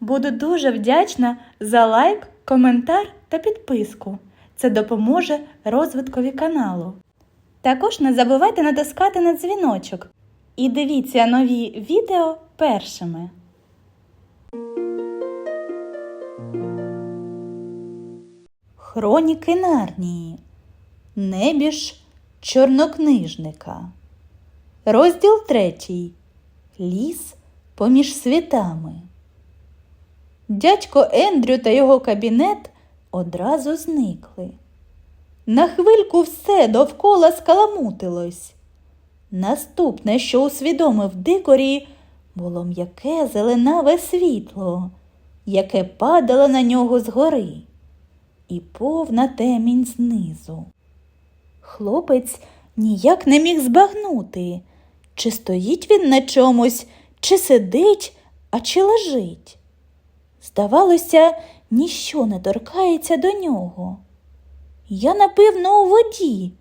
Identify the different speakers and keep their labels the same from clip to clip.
Speaker 1: Буду дуже вдячна за лайк, коментар та підписку. Це допоможе розвиткові каналу. Також не забувайте натискати на дзвіночок і дивіться нові відео першими. Хроніки Нарнії. Небіж чорнокнижника. Розділ третій. Ліс поміж світами. Дядько Ендрю та його кабінет одразу зникли. На хвильку все довкола скаламутилось. Наступне, що усвідомив дикорі, було м'яке зеленаве світло, яке падало на нього згори, і повна темінь знизу. Хлопець ніяк не міг збагнути, чи стоїть він на чомусь, чи сидить, а чи лежить. Здавалося, ніщо не торкається до нього. Я, напевно, у воді,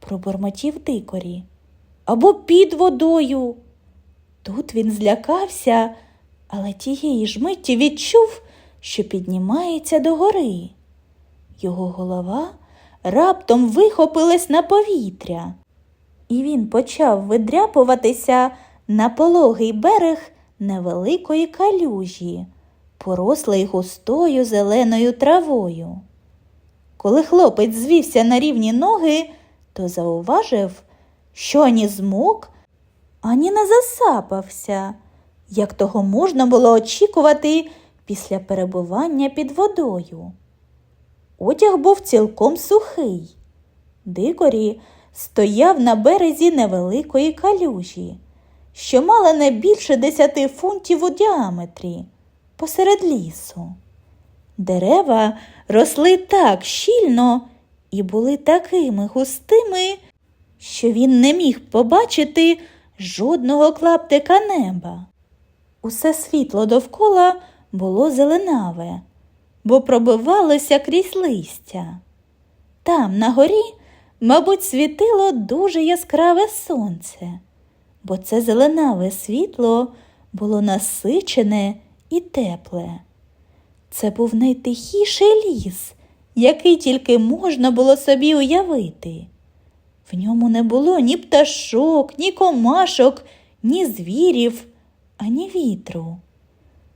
Speaker 1: пробормотів дикорі, або під водою. Тут він злякався, але тієї ж миті відчув, що піднімається догори. Його голова раптом вихопилась на повітря, і він почав видряпуватися на пологий берег невеликої калюжі, порослий густою зеленою травою. Коли хлопець звівся на рівні ноги, то зауважив, що ані змок, ані не засапався, як того можна було очікувати після перебування під водою. Одяг був цілком сухий. Дикорі стояв на березі невеликої калюжі, що мала не більше десяти фунтів у діаметрі, посеред лісу. Дерева росли так щільно і були такими густими, що він не міг побачити жодного клаптика неба. Усе світло довкола було зеленаве, бо пробивалося крізь листя. Там, на горі, мабуть, світило дуже яскраве сонце, бо це зеленаве світло було насичене і тепле. Це був найтихіший ліс, який тільки можна було собі уявити. В ньому не було ні пташок, ні комашок, ні звірів, ані вітру.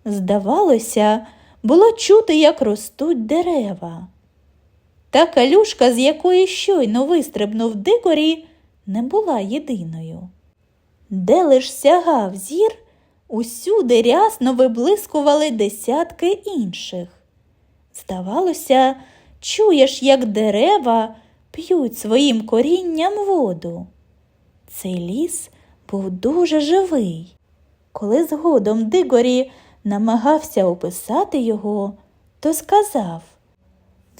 Speaker 1: Здавалося, було чути, як ростуть дерева. Та калюшка, з якої щойно вистрибнув дикорі, не була єдиною. Де лиш сягав зір, усюди рясно виблискували десятки інших. Здавалося, чуєш, як дерева п'ють своїм корінням воду. Цей ліс був дуже живий. Коли згодом Дигорі намагався описати його, то сказав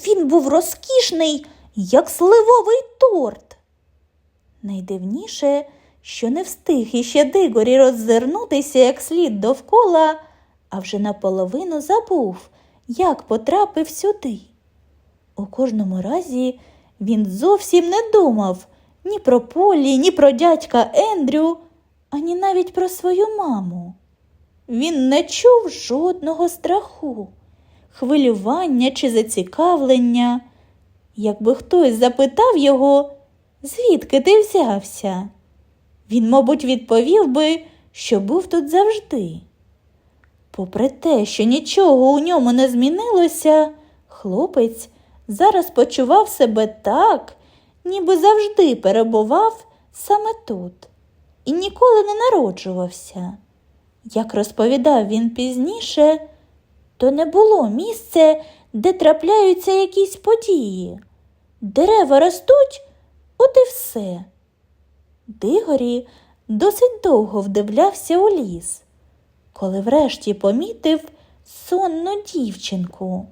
Speaker 1: Він був розкішний, як сливовий торт. Найдивніше, що не встиг іще Дигорі роззирнутися як слід довкола, а вже наполовину забув, як потрапив сюди. У кожному разі він зовсім не думав ні про Полі, ні про дядька Ендрю, ані навіть про свою маму. Він не чув жодного страху, хвилювання чи зацікавлення. Якби хтось запитав його, звідки ти взявся, він, мабуть, відповів би, що був тут завжди. Попри те, що нічого у ньому не змінилося, хлопець зараз почував себе так, ніби завжди перебував саме тут і ніколи не народжувався. Як розповідав він пізніше, то не було місця, де трапляються якісь події. Дерева ростуть, от і все. Дигорі досить довго вдивлявся у ліс, коли врешті помітив сонну дівчинку,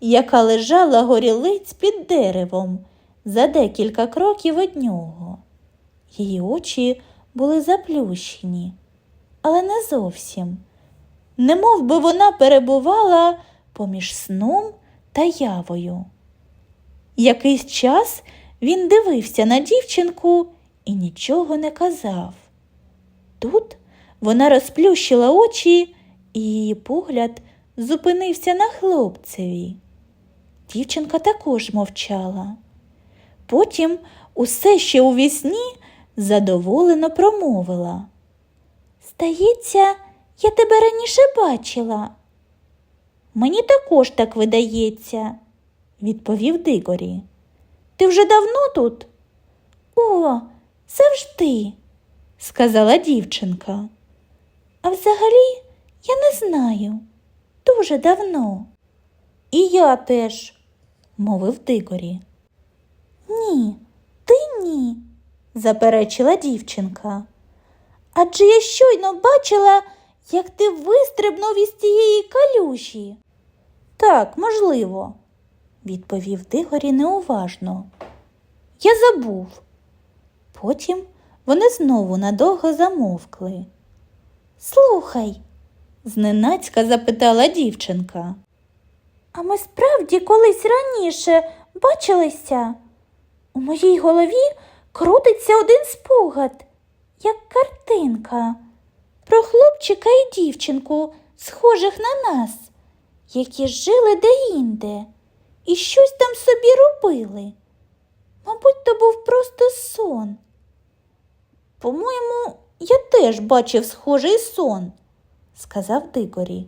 Speaker 1: яка лежала горілиць під деревом за декілька кроків від нього. Її очі були заплющені, але не зовсім. Немов би вона перебувала поміж сном та явою. Якийсь час він дивився на дівчинку і нічого не казав. Тут вона розплющила очі, і її погляд зупинився на хлопцеві. Дівчинка також мовчала. Потім, усе ще у вісні, задоволено промовила. Здається, я тебе раніше бачила. Мені також так видається, відповів Дигорі. Ти вже давно тут? О, завжди, сказала дівчинка. А взагалі я не знаю. Дуже давно. І я теж, мовив Дигорі. Ні, ти ні, заперечила дівчинка. Адже я щойно бачила, як ти вистрибнув із тієї калюжі. Так, можливо, відповів Дигорі неуважно. Я забув. Потім вони знову надовго замовкли. Слухай, зненацька запитала дівчинка. А ми справді колись раніше бачилися? У моїй голові крутиться один спогад, як картинка, про хлопчика і дівчинку, схожих на нас, які жили де-інде і щось там собі робили. Мабуть, то був просто сон. По-моєму, я теж бачив схожий сон, сказав Дигорі.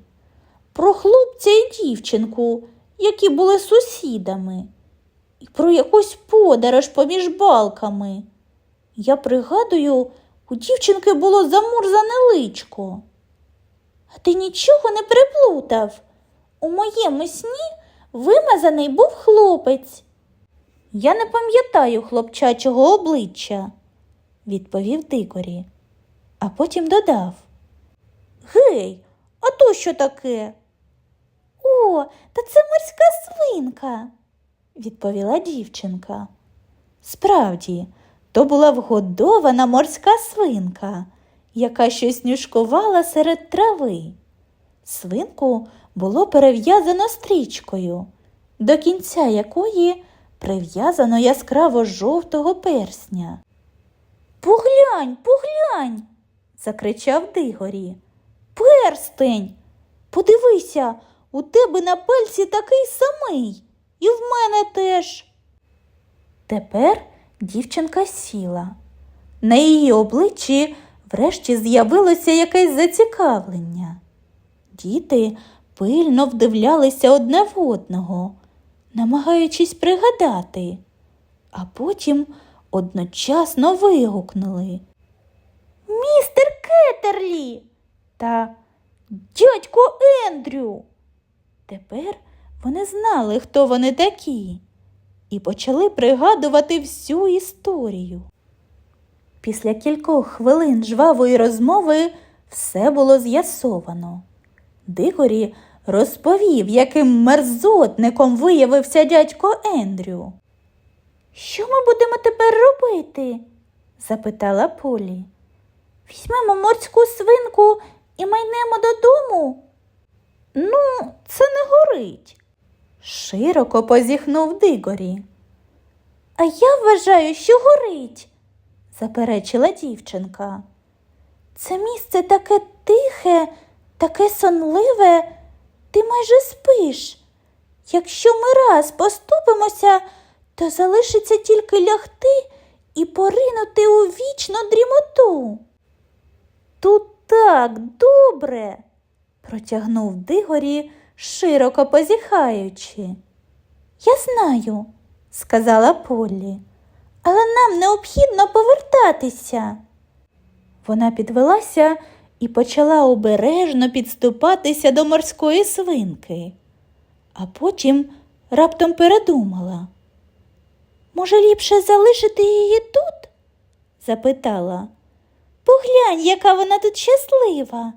Speaker 1: Про хлопця і дівчинку, які були сусідами, і про якусь подорож поміж балками. Я пригадую, у дівчинки було замурзане личко. А ти нічого не приплутав. У моєму сні вимазаний був хлопець. Я не пам'ятаю хлопчачого обличчя, відповів Дигорі, а потім додав. Гей, а то що таке? О, та це морська свинка, відповіла дівчинка. Справді, то була вгодована морська свинка, яка щось нюшкувала серед трави. Свинку було перев'язано стрічкою, до кінця якої прив'язано яскраво жовтого персня. Поглянь, поглянь, закричав Дигорі. Перстень. Подивися, у тебе на пальці такий самий, і в мене теж. Тепер дівчинка сіла. На її обличчі врешті з'явилося якесь зацікавлення. Діти пильно вдивлялися одне в одного, намагаючись пригадати, а потім одночасно вигукнули. Містер Кетерлі та дядько Ендрю. Тепер вони знали, хто вони такі, і почали пригадувати всю історію. Після кількох хвилин жвавої розмови все було з'ясовано. Дигорі розповів, яким мерзотником виявився дядько Ендрю. Що ми будемо тепер робити? запитала Полі. Візьмемо морську свинку і майнемо додому. Ну, це не горить. Широко позіхнув Дигорі. А я вважаю, що горить, заперечила дівчинка. Це місце таке тихе, таке сонливе, ти майже спиш. Якщо ми раз поступимося, то залишиться тільки лягти і поринути у вічну дрімоту. Тут так добре, протягнув Дигорі, широко позіхаючи. Я знаю, сказала Полі, але нам необхідно повертатися. Вона підвелася і почала обережно підступатися до морської свинки, а потім раптом передумала. Може, ліпше залишити її тут? запитала. Поглянь, яка вона тут щаслива.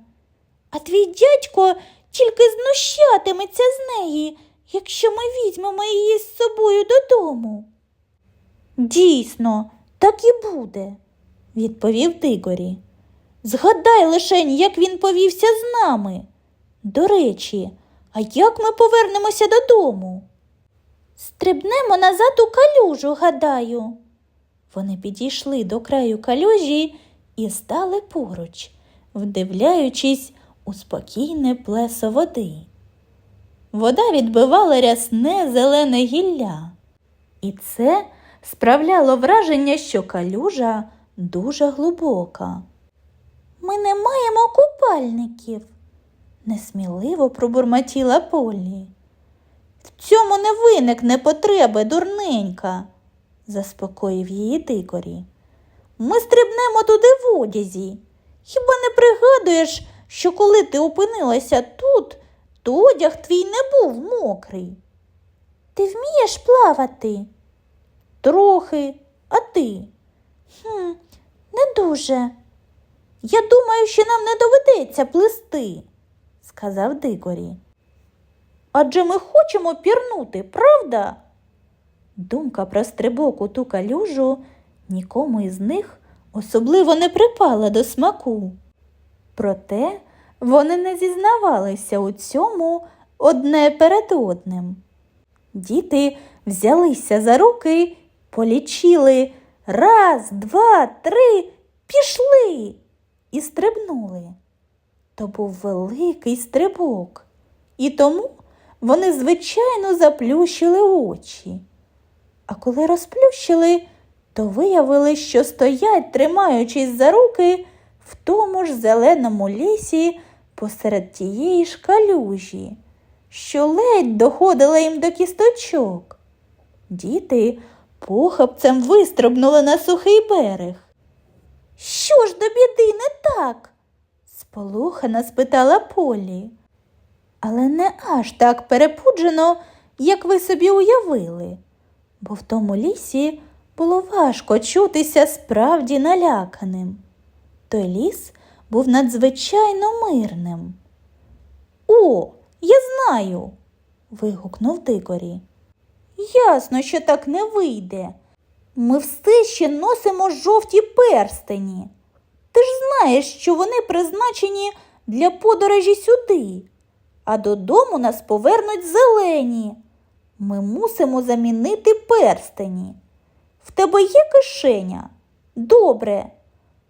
Speaker 1: А твій дядько тільки знущатиметься з неї, якщо ми візьмемо її з собою додому. Дійсно, так і буде, відповів Дигорі. Згадай лишень, як він повівся з нами. До речі, а як ми повернемося додому? Стрибнемо назад у калюжу, гадаю. Вони підійшли до краю калюжі і стали поруч, вдивляючись у спокійне плесо води. вода відбивала рясне зелене гілля. І це справляло враження, що калюжа дуже глибока. Ми не маємо купальників, несміливо пробурмотіла Полі. В цьому не виникне потреби, дурненька, заспокоїв її Дикорі. Ми стрибнемо туди в одязі. Хіба не пригадуєш, що коли ти опинилася тут, то одяг твій не був мокрий? Ти вмієш плавати? Трохи, а ти? Хм, не дуже. Я думаю, що нам не доведеться плисти, сказав Дикорі. Адже ми хочемо пірнути, правда? Думка про стрибок у ту калюжу нікому із них особливо не припала до смаку. Проте вони не зізнавалися у цьому одне перед одним. Діти взялися за руки, полічили раз, два, три, пішли і стрибнули. То був великий стрибок, і тому вони, звичайно, заплющили очі. А коли розплющили, то виявили, що стоять, тримаючись за руки, в тому ж зеленому лісі посеред тієї ж калюжі, що ледь доходила їм до кісточок. Діти похапцем вистрибнули на сухий берег. Що ж до біди не так? сполохано спитала Полі. Але не аж так перепуджено, як ви собі уявили, бо в тому лісі було важко чутися справді наляканим. Той ліс був надзвичайно мирним. О, я знаю. вигукнув Дикорі. Ясно, що так не вийде. Ми все ще носимо жовті перстені. Ти ж знаєш, що вони призначені для подорожі сюди, а додому нас повернуть зелені. Ми мусимо замінити перстені. В тебе є кишеня? Добре.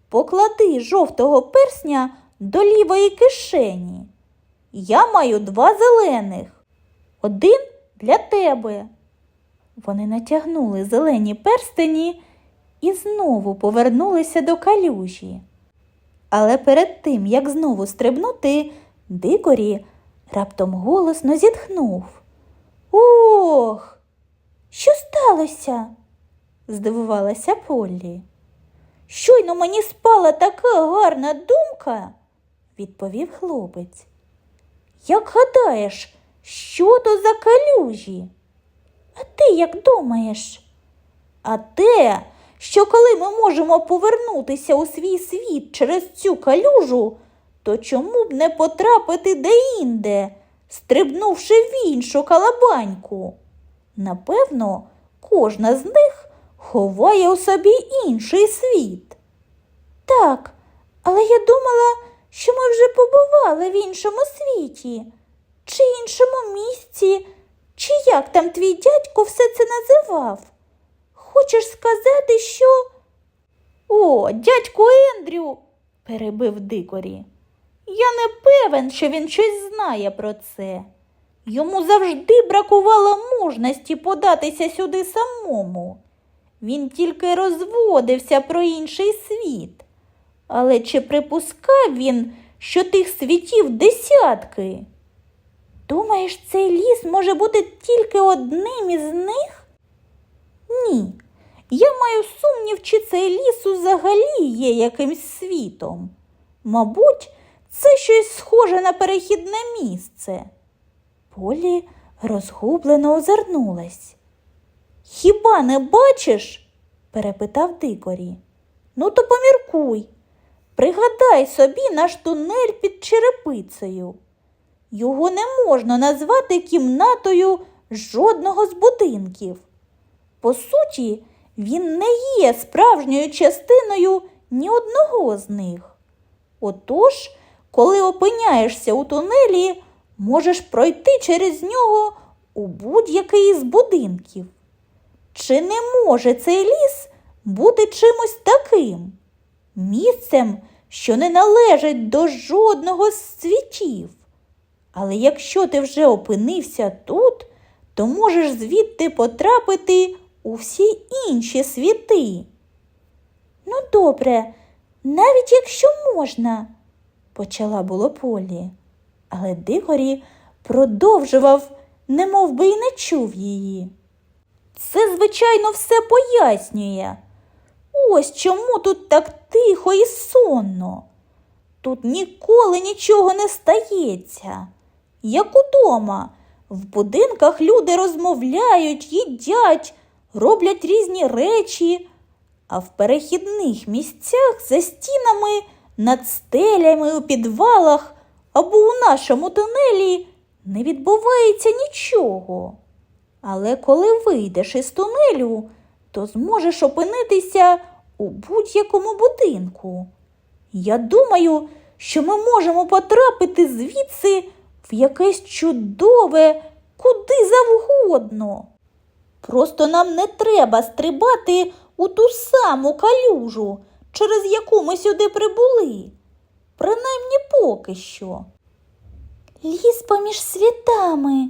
Speaker 1: Поклади жовтого персня до лівої кишені. Я маю два зелених. Один для тебе. Вони натягнули зелені перстені і знову повернулися до калюжі. Але перед тим, як знову стрибнути, Дикорі раптом голосно зітхнув. Ох, що сталося? здивувалася Поллі. Щойно мені спала така гарна думка, відповів хлопець. Як гадаєш, що то за калюжі? А ти як думаєш? А те, що коли ми можемо повернутися у свій світ через цю калюжу, то чому б не потрапити де-інде, стрибнувши в іншу калабаньку? Напевно, кожна з них ховає у собі інший світ. Так, але я думала, що ми вже побували в іншому світі, чи іншому місці, чи як там твій дядько все це називав? Хочеш сказати, що. О, дядько Ендрю, перебив Дикорі. Я не певен, що він щось знає про це. Йому завжди бракувало мужності податися сюди самому. Він тільки розводився про інший світ. Але чи припускав він, що тих світів десятки? Думаєш, цей ліс може бути тільки одним із них? Ні. Я маю сумнів, чи цей ліс взагалі є якимсь світом. Мабуть, це щось схоже на перехідне місце. Полі розгублено озирнулась. Хіба не бачиш? перепитав Дикорі. Ну, то поміркуй. Пригадай собі наш тунель під черепицею. Його не можна назвати кімнатою жодного з будинків. По суті, він не є справжньою частиною ні одного з них. Отож, коли опиняєшся у тунелі, можеш пройти через нього у будь-який із будинків. Чи не може цей ліс бути чимось таким? Місцем, що не належить до жодного з світів, Але якщо ти вже опинився тут, то можеш звідти потрапити у всі інші світи. Ну, добре, навіть якщо можна, почала було Полі, але Дигорі продовжував, немов би й не чув її. Це, звичайно, все пояснює. Ось чому тут так тихо і сонно. Тут ніколи нічого не стається. Як удома, в будинках люди розмовляють, їдять, роблять різні речі, а в перехідних місцях за стінами, над стелями у підвалах або у нашому тунелі не відбувається нічого. Але коли вийдеш із тунелю, то зможеш опинитися у будь-якому будинку. Я думаю, що ми можемо потрапити звідси в якесь чудове, куди завгодно. Просто нам не треба стрибати у ту саму калюжу, через яку ми сюди прибули. Принаймні поки що. Ліс поміж світами,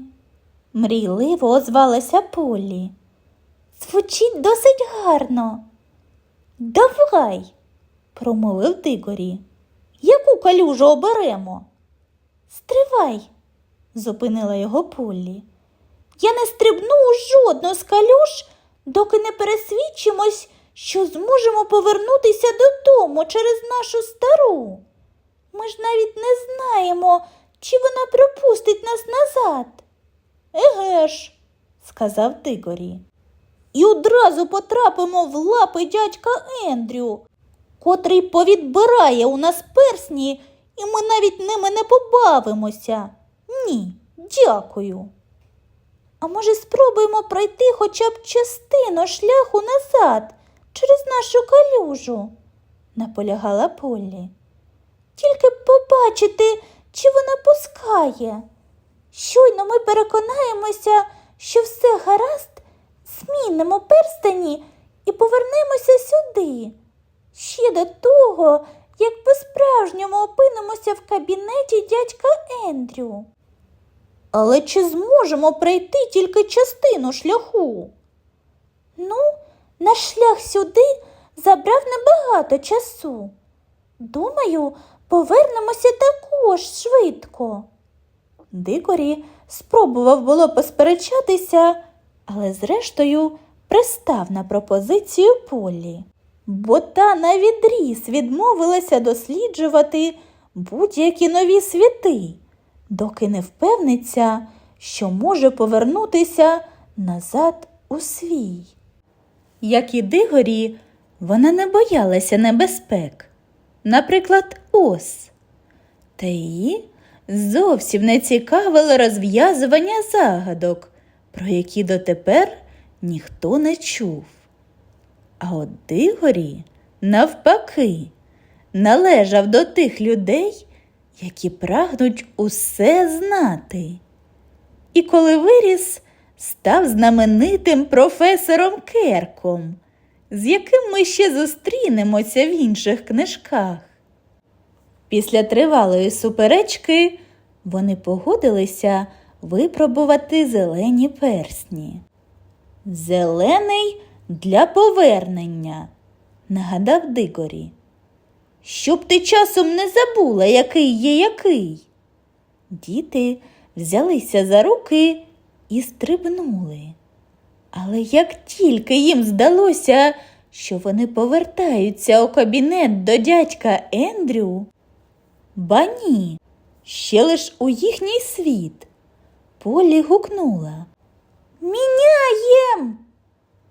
Speaker 1: мрійливо озвалася Полі. Звучить досить гарно. Давай, промовив Дигорі. Яку калюжу оберемо? Стривай, зупинила його Полі. Я не стрибну у жодну з калюж, доки не пересвідчимось, що зможемо повернутися додому через нашу стару. Ми ж навіть не знаємо, чи вона пропустить нас назад. Еге ж, сказав Дигорі. І одразу потрапимо в лапи дядька Ендрю, котрий повідбирає у нас персні, і ми навіть ними не побавимося. Ні, дякую. А може, спробуємо пройти хоча б частину шляху назад через нашу калюжу, наполягала Поллі. Тільки побачити, чи вона пускає. Щойно ми переконаємося, що все гаразд, змінимо перстені і повернемося сюди. Ще до того, як по-справжньому опинимося в кабінеті дядька Ендрю. Але чи зможемо пройти тільки частину шляху? Ну, наш шлях сюди забрав небагато часу. Думаю, повернемося також швидко. Дикорі спробував було посперечатися, але зрештою пристав на пропозицію Полі, бо та навідріз відмовилася досліджувати будь-які нові світи, доки не впевниться, що може повернутися назад у свій. Як і Дигорі, вона не боялася небезпек, наприклад, ос. Та її зовсім не цікавило розв'язування загадок, про які дотепер ніхто не чув. А от Дигорі, навпаки, належав до тих людей, які прагнуть усе знати. І коли виріс, став знаменитим професором Керком, з яким ми ще зустрінемося в інших книжках. Після тривалої суперечки вони погодилися випробувати зелені персні. Зелений для повернення, нагадав Дигорі. Щоб ти часом не забула, який є який. Діти взялися за руки і стрибнули. Але як тільки їм здалося, що вони повертаються у кабінет до дядька Ендрю, ба ні, ще лиш у їхній світ. Полі гукнула Міняєм!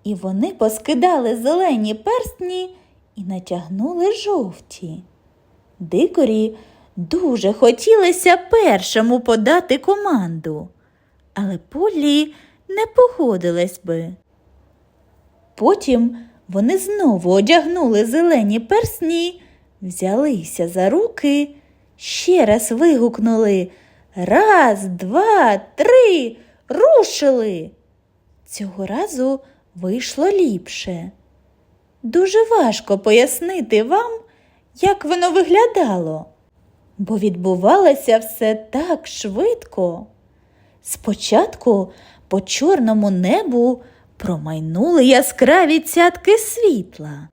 Speaker 1: І вони поскидали зелені перстні і натягнули жовті. Дикорі дуже хотілося першому подати команду, але Полі не погодилась би. Потім вони знову одягнули зелені персні, взялися за руки, ще раз вигукнули Раз, два, три, рушили. Цього разу вийшло ліпше. Дуже важко пояснити вам, як воно виглядало. бо відбувалося все так швидко. Спочатку по чорному небу промайнули яскраві цятки світла.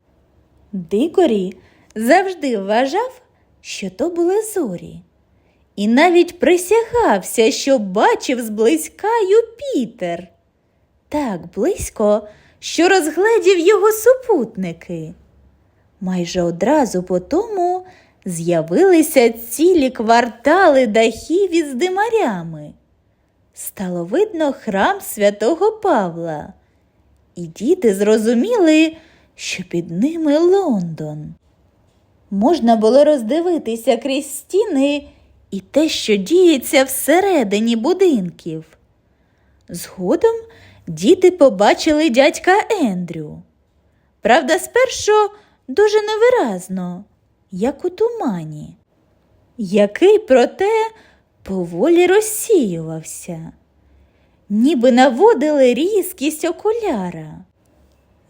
Speaker 1: Дикорі завжди вважав, що то були зорі, і навіть присягався, що бачив зблизька Юпітер. Так близько, що розгледів його супутники. Майже одразу по тому з'явилися цілі квартали дахів із димарями. Стало видно храм святого Павла, і діти зрозуміли, що під ними Лондон. Можна було роздивитися крізь стіни і те, що діється всередині будинків. Згодом діти побачили дядька Ендрю. Правда, спершу дуже невиразно, як у тумані, який, проте, поволі розсіювався, ніби наводили різкість окуляра.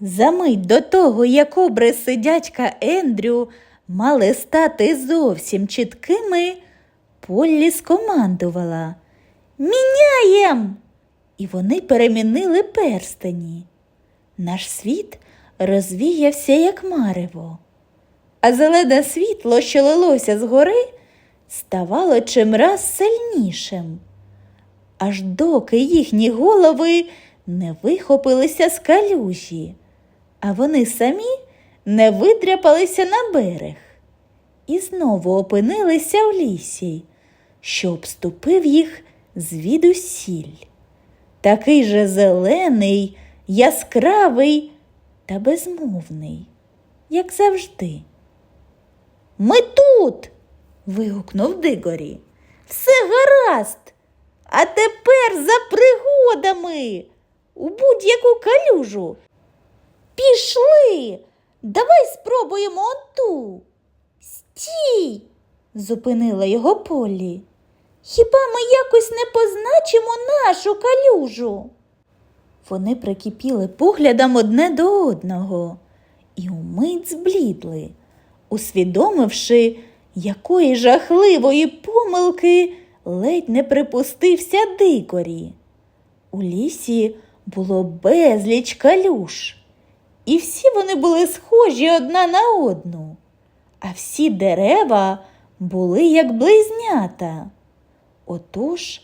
Speaker 1: Замить до того, як обриси дядька Ендрю мали стати зовсім чіткими, Поллі скомандувала Міняєм! І вони перемінили перстені. Наш світ розвіявся, як марево, а зелене світло, що лилося згори, ставало чимраз сильнішим, аж доки їхні голови не вихопилися з калюжі, а вони самі не видряпалися на берег і знову опинилися в лісі, що обступив їх звідусіль. Такий же зелений, яскравий та безмовний, як завжди. Ми тут. Вигукнув Дигорі. Все гаразд. А тепер за пригодами у будь-яку калюжу. Пішли. Давай спробуємо оту. Стій, зупинила його Полі. Хіба ми якось не позначимо нашу калюжу? Вони прикипіли поглядом одне до одного і умить зблідли, усвідомивши, якої жахливої помилки ледь не припустився дикорі. У лісі було безліч калюш, і всі вони були схожі одна на одну, а всі дерева були як близнята. Отож,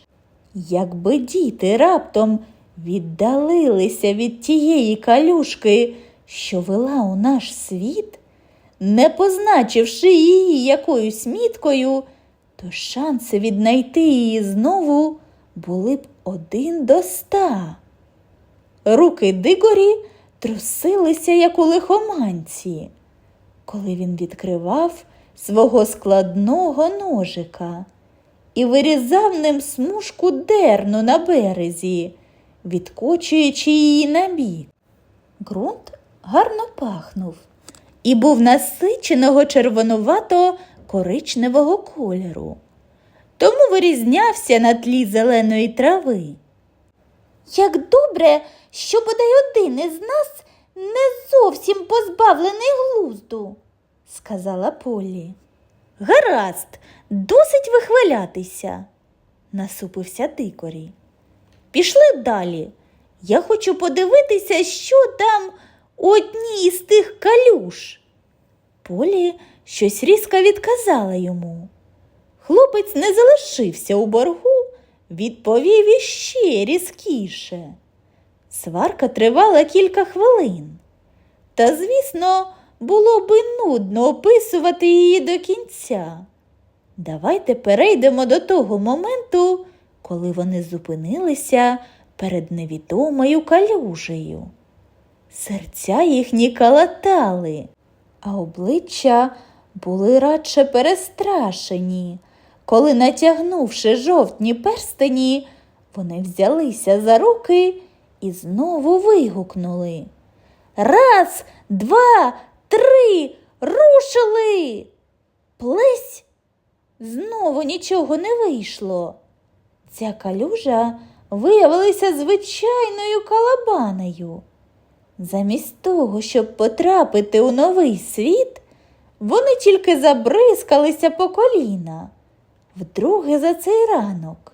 Speaker 1: якби діти раптом віддалилися від тієї калюшки, що вела у наш світ, не позначивши її якоюсь міткою, то шанси віднайти її знову були б один до ста. Руки Дигорі трусилися, як у лихоманці, коли він відкривав свого складного ножика і вирізав ним смужку дерну на березі, відкочуючи її на бік. Ґрунт гарно пахнув і був насиченого червонувато коричневого кольору, тому вирізнявся на тлі зеленої трави. Як добре, що бодай один із нас не зовсім позбавлений глузду, сказала Полі. Гаразд, досить вихвалятися, насупився дикорі. Пішли далі. Я хочу подивитися, що там у одній із тих калюш. Полі щось різко відказала йому. Хлопець не залишився у боргу, відповів іще різкіше. Сварка тривала кілька хвилин. Та, звісно, було би нудно описувати її до кінця. Давайте перейдемо до того моменту, коли вони зупинилися перед невідомою калюжею. Серця їхні калатали, а обличчя були радше перестрашені, коли, натягнувши жовтні перстені, вони взялися за руки і знову вигукнули. Раз, два, три, рушили. Плесь знову нічого не вийшло. Ця калюжа виявилася звичайною калабанею. Замість того, щоб потрапити у новий світ, вони тільки забризкалися по коліна, вдруге за цей ранок.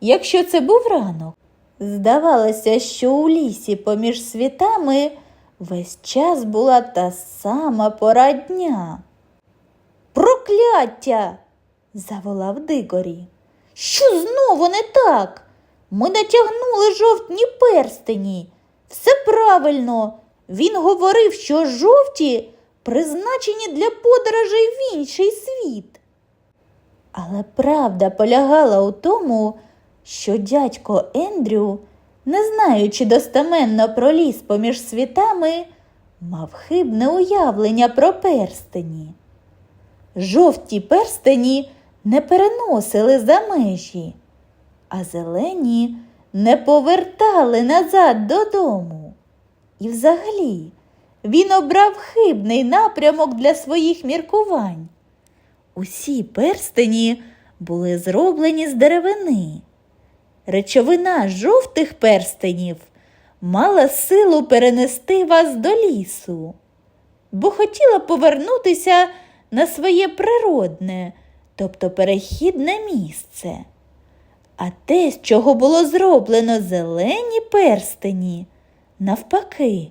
Speaker 1: Якщо це був ранок, здавалося, що у лісі поміж світами весь час була та сама пора дня. Прокляття. заволав Дигорі. Що знову не так? Ми натягнули жовтні перстені. Все правильно. Він говорив, що жовті призначені для подорожей в інший світ. Але правда полягала у тому, що дядько Ендрю, не знаючи достеменно про ліс поміж світами, мав хибне уявлення про перстені. Жовті перстені не переносили за межі, а зелені не повертали назад додому. І взагалі він обрав хибний напрямок для своїх міркувань. Усі перстені були зроблені з деревини. Речовина жовтих перстенів мала силу перенести вас до лісу, бо хотіла повернутися на своє природне, тобто перехідне місце. А те, з чого було зроблено зелені перстені, навпаки,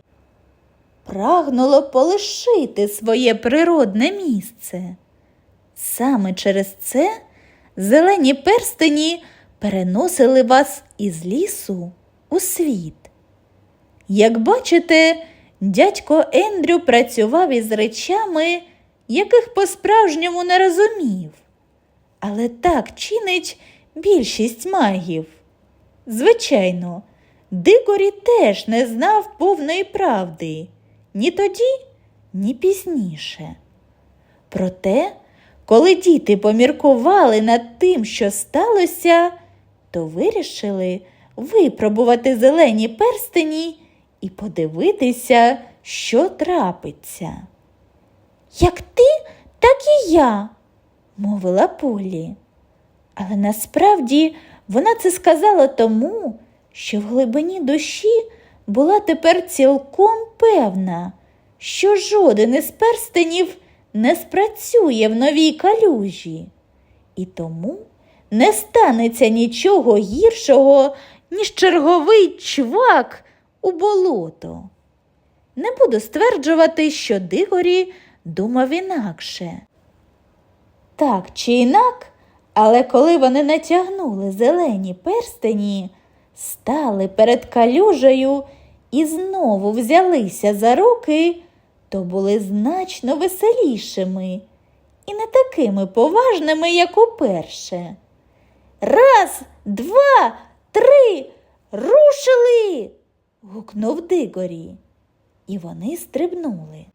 Speaker 1: прагнуло полишити своє природне місце. Саме через це зелені перстені переносили вас із лісу у світ. Як бачите, дядько Ендрю працював із речами, яких по-справжньому не розумів. Але так чинить більшість магів. Звичайно, Дикорі теж не знав повної правди ні тоді, ні пізніше. Проте, коли діти поміркували над тим, що сталося, то вирішили випробувати зелені перстені і подивитися, що трапиться. Як ти, так і я, мовила Полі. Але насправді вона це сказала тому, що в глибині душі була тепер цілком певна, що жоден із перстенів не спрацює в новій калюжі, і тому не станеться нічого гіршого, ніж черговий чвак у болото. Не буду стверджувати, що Дигорі думав інакше. Так чи інак, але коли вони натягнули зелені перстені, стали перед калюжею і знову взялися за руки, то були значно веселішими і не такими поважними, як уперше. Раз, два, три, рушили. гукнув Дигорі. І вони стрибнули.